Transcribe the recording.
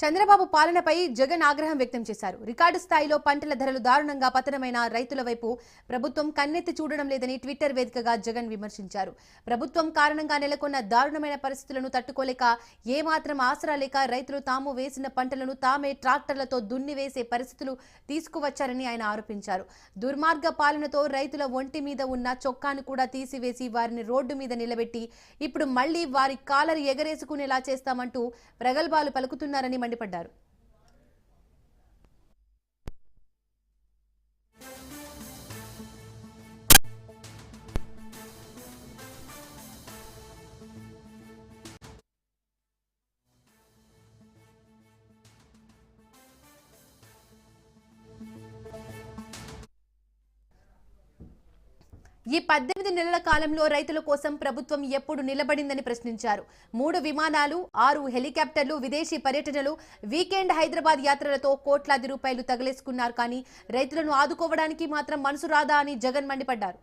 చంద్రబాబు పాలనపై జగన్ ఆగ్రహం వ్యక్తం చేశారు. రికార్డు స్థాయిలో పంటల ధరలు దారుణంగా పతనమైన రైతుల వైపు ప్రభుత్వం కన్నెత్తి చూడడం లేదని ట్విట్టర్ వేదికగా జగన్ విమర్శించారు. ప్రభుత్వం కారణంగా నెలకొన్న దారుణమైన పరిస్థితులను తట్టుకోలేక ఏమాత్రం ఆసరా లేక రైతులు తాము వేసిన పంటలను తామే ట్రాక్టర్లతో దున్నివేసే పరిస్థితులు తీసుకువచ్చారని ఆయన ఆరోపించారు. దుర్మార్గ పాలనతో రైతుల ఒంటి మీద ఉన్న చొక్కాను కూడా తీసివేసి వారిని రోడ్డు మీద నిలబెట్టి ఇప్పుడు మళ్ళీ వారి కాలర్ ఎగరేసుకునేలా చేస్తామంటూ ప్రగల్భాలు పలుకుతున్నారని మండిపడ్డారు ఈ పద్దెనిమిది నెలల కాలంలో రైతుల కోసం ప్రభుత్వం ఎప్పుడు నిలబడిందని ప్రశ్నించారు. మూడు విమానాలు ఆరు హెలికాప్టర్లు విదేశీ పర్యటనలు వీకెండ్ హైదరాబాద్ యాత్రలతో కోట్లాది రూపాయలు తగలేసుకున్నారు కానీ రైతులను ఆదుకోవడానికి మాత్రం మనసు రాదా అని జగన్ మండిపడ్డారు.